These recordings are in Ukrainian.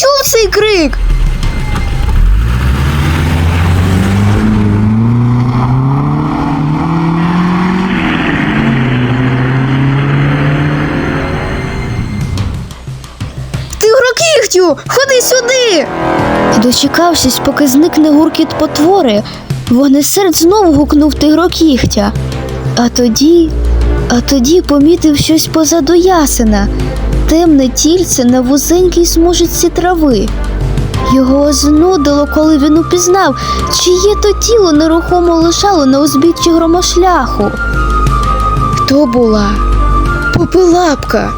чув цей крик? Тигрокігтю, ходи сюди. Дочекавшись, поки зникне гуркіт потвори, вогнесерд знову гукнув тигрокігтя. А тоді, а тоді помітив щось позаду ясена, темне тільце на вузенькій смужиці трави. Його знудило, коли він упізнав, чиє то тіло нерухомо лишало на узбіччі громошляху. Хто була? Попелапка.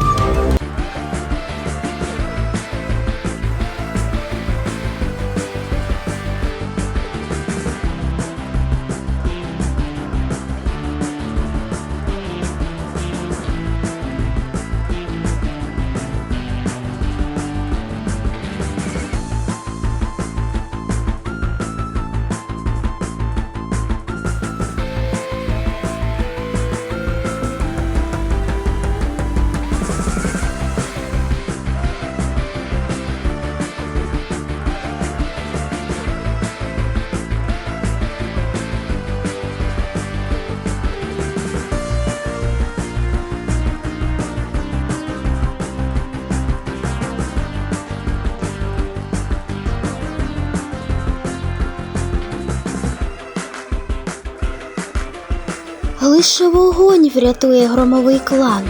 Лише вогонь врятує громовий клан.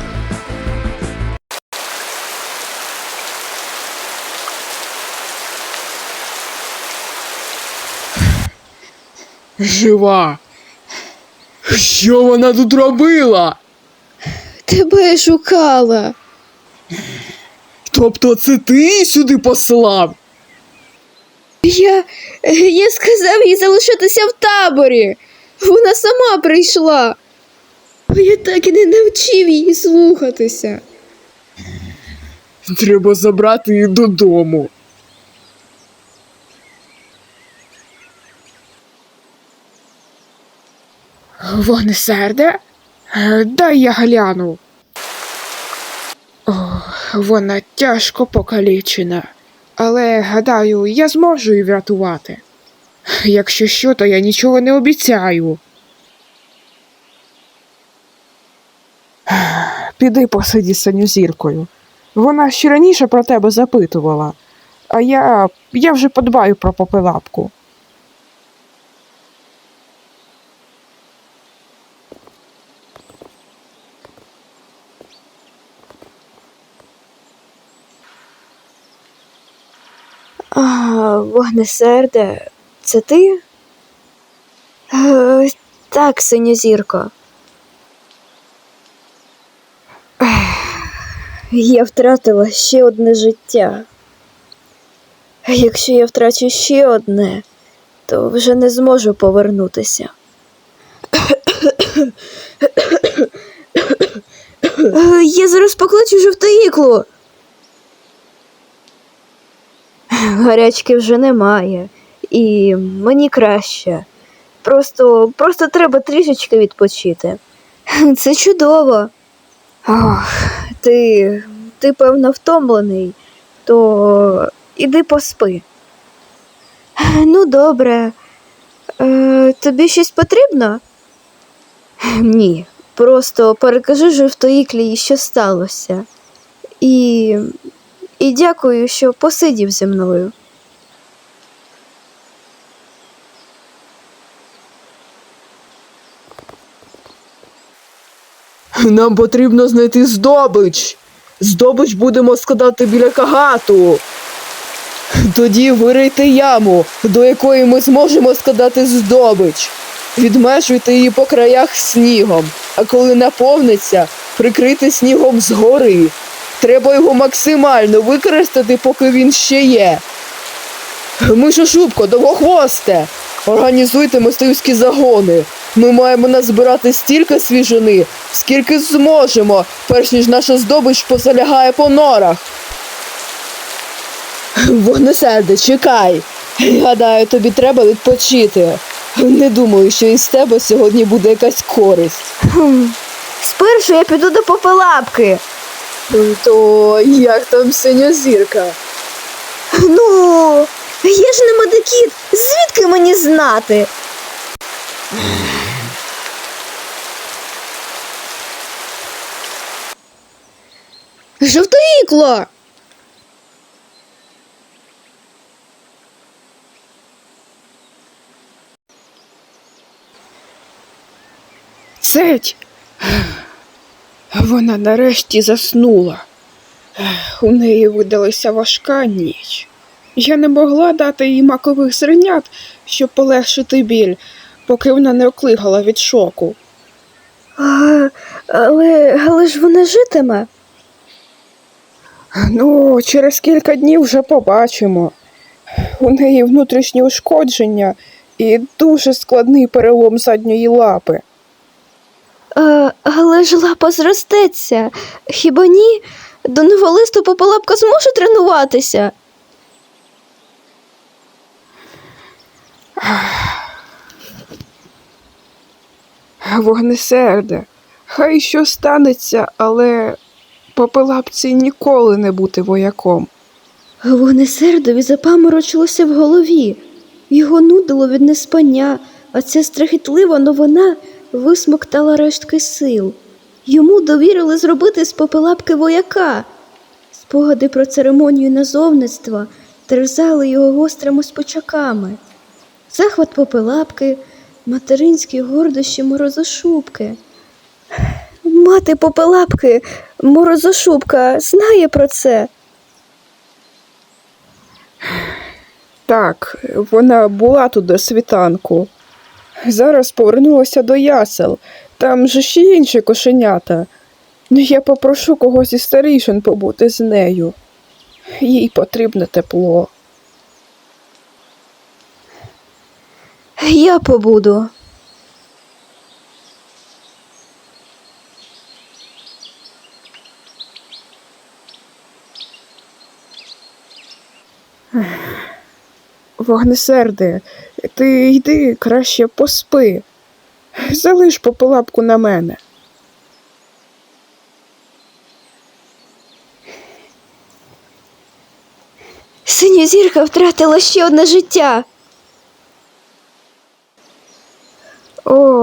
Жива. Що вона тут робила? Тебе шукала. Тобто це ти її сюди послав? Я, я сказав їй залишитися в таборі. Вона сама прийшла. А я так і не навчив її слухатися. Треба забрати її додому. Вогнесерде? Е, Дай я гляну. О, вона тяжко покалічена. Але, гадаю, я зможу її врятувати. Якщо що, то я нічого не обіцяю. Піди посиді з синьозіркою. Вона ще раніше про тебе запитувала, а я, я вже подбаю про попелапку. А, вогнесерде, це ти? Е, так, синьозірко. Я втратила ще одне життя. Якщо я втрачу ще одне, то вже не зможу повернутися. Я зараз покличу жовтоїклу. Гарячки вже немає, і мені краще. Просто, просто треба трішечки відпочити. Це чудово. Ох, ти, ти певно втомлений, то іди поспи. Ну, добре. Е, тобі щось потрібно? Ні. Просто перекажи жовтоїклі, що сталося. І і дякую, що посидів зі мною. Нам потрібно знайти здобич. Здобич будемо складати біля кагату. Тоді вирийте яму, до якої ми зможемо складати здобич. Відмежуйте її по краях снігом, а коли наповниться, прикрити снігом згори. Треба його максимально використати, поки він ще є. Мишошубко, довгохвосте, організуйте мисливські загони. Ми маємо назбирати стільки свіжини, скільки зможемо, перш ніж наша здобич позалягає по норах. Вогнесерде, чекай. Гадаю, тобі треба відпочити. Не думаю, що із тебе сьогодні буде якась користь. Хм. Спершу я піду до попелапки. То як там синя зірка? Ну, я ж не медикіт, звідки мені знати? Жовтоїкло! Цеть! Вона нарешті заснула. У неї видалася важка ніч. Я не могла дати їй макових зернят, щоб полегшити біль, поки вона не оклигала від шоку. А, але, але ж вона житиме. Ну, через кілька днів вже побачимо. У неї внутрішні ушкодження і дуже складний перелом задньої лапи. А, але ж лапа зростеться. Хіба ні? До новолисту попелапка зможе тренуватися? Вогнесерде, хай що станеться, але попелапці ніколи не бути вояком. Вогнесердові запаморочилося в голові. Його нудило від неспання, а ця страхітлива новина висмоктала рештки сил. Йому довірили зробити з попелапки вояка. Спогади про церемонію назовництва терзали його гострими спочаками. Захват попелапки, материнські гордощі морозошубки. Мати попелапки, морозошубка, знає про це. Так, вона була тут до світанку. Зараз повернулася до ясел. Там же ще інші кошенята. Ну, я попрошу когось із старішин побути з нею. Їй потрібне тепло. Я побуду. Вогнесерде, ти йди краще поспи. Залиш попелапку на мене. Синьозірка втратила ще одне життя. О, Е,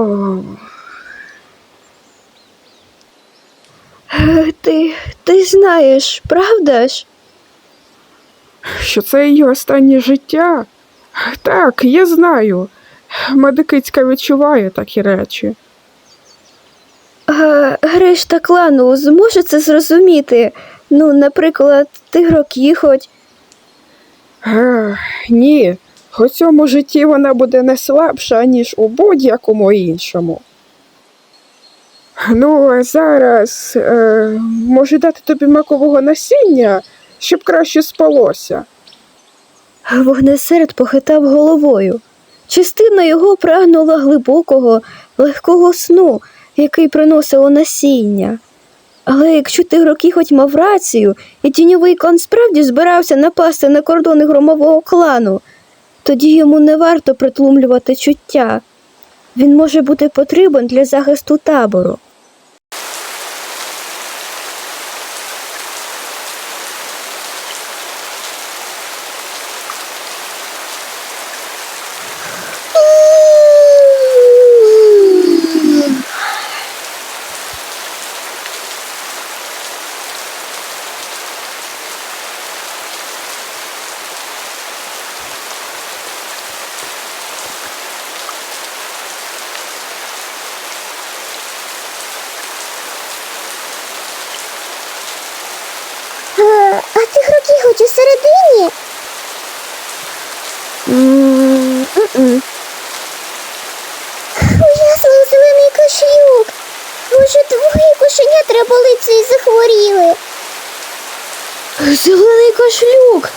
Ти, ти знаєш, правда ж? що це її останнє життя? Так, я знаю. Медикицька відчуває такі речі. А решта клану зможе це зрозуміти. Ну, наприклад, тигрокіхоть. Ех, ні, у цьому житті вона буде не слабша, ніж у будь-якому іншому. Ну, а зараз е, може дати тобі макового насіння, щоб краще спалося. Вогнесерд похитав головою. Частина його прагнула глибокого, легкого сну, який приносило насіння. Але якщо тигрокіхоть мав рацію, і тіньовий кон справді збирався напасти на кордони громового клану, тоді йому не варто притлумлювати чуття. Він може бути потрібен для захисту табору. Е, А тигрокіхоть усередині? М-м-м. Ужасний зелений кашлюк. Уже двоє кошенят раболиці і. Зелений кашлюк.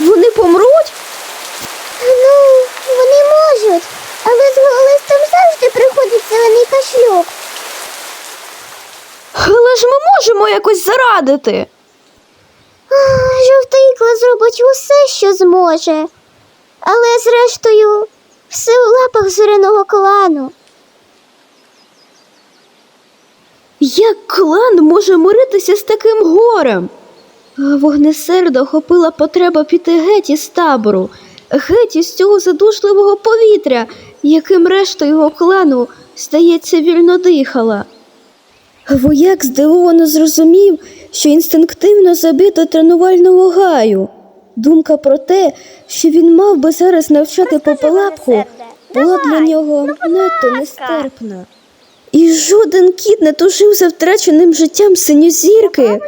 Вони помруть? Ну, вони можуть, але з голистом завжди приходить зелений кашлюк. Але ж ми можемо якось зарадити. Жовта ікла зробить усе, що зможе. Але зрештою, все у лапах зоряного клану. Як клан може миритися з таким горем? А Вогнесерда охопила потреба піти геть із табору, геть із цього задушливого повітря, яким решта його клану, здається, вільно дихала. Вояк здивовано зрозумів, що інстинктивно забіг до тренувального гаю. Думка про те, що він мав би зараз навчати попелапку, була для нього надто нестерпна. І жоден кіт не тужив за втраченим життям синьозірки.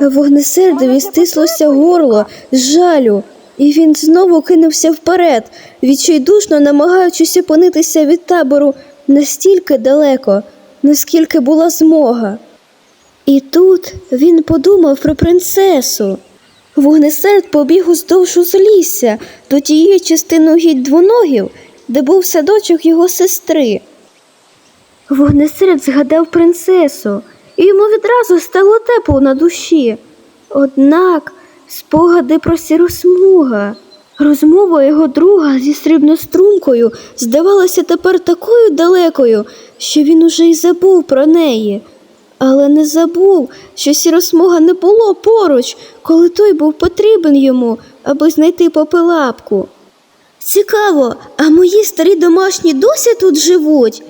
Вогнесердові стислося горло з жалю, і він знову кинувся вперед, відчайдушно намагаючись опинитися від табору настільки далеко, наскільки була змога. І тут він подумав про принцесу. Вогнесерд побіг уздовж узлісся до тієї частини угідь двоногів, де був садочок його сестри. Вогнесерд згадав принцесу, і йому відразу стало тепло на душі. Однак спогади про сіросмуга, розмова його друга зі срібнострумкою здавалася тепер такою далекою, що він уже й забув про неї. Але не забув, що сіросмуга не було поруч, коли той був потрібен йому, аби знайти попелапку. Цікаво, а мої старі домашні досі тут живуть?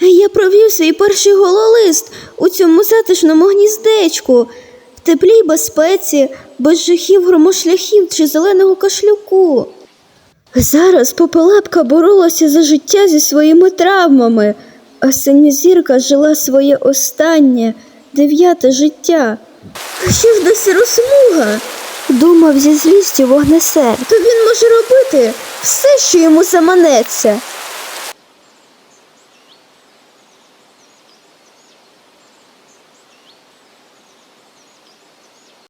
Я провів свій перший гололист у цьому затишному гніздечку, в теплій безпеці, без жахів громошляхів чи зеленого кашлюку. Зараз попелапка боролася за життя зі своїми травмами, а синьозірка жила своє останнє, дев'яте життя. Що ж до сіросмуга? думав зі злістю вогнесер. То він може робити все, що йому заманеться.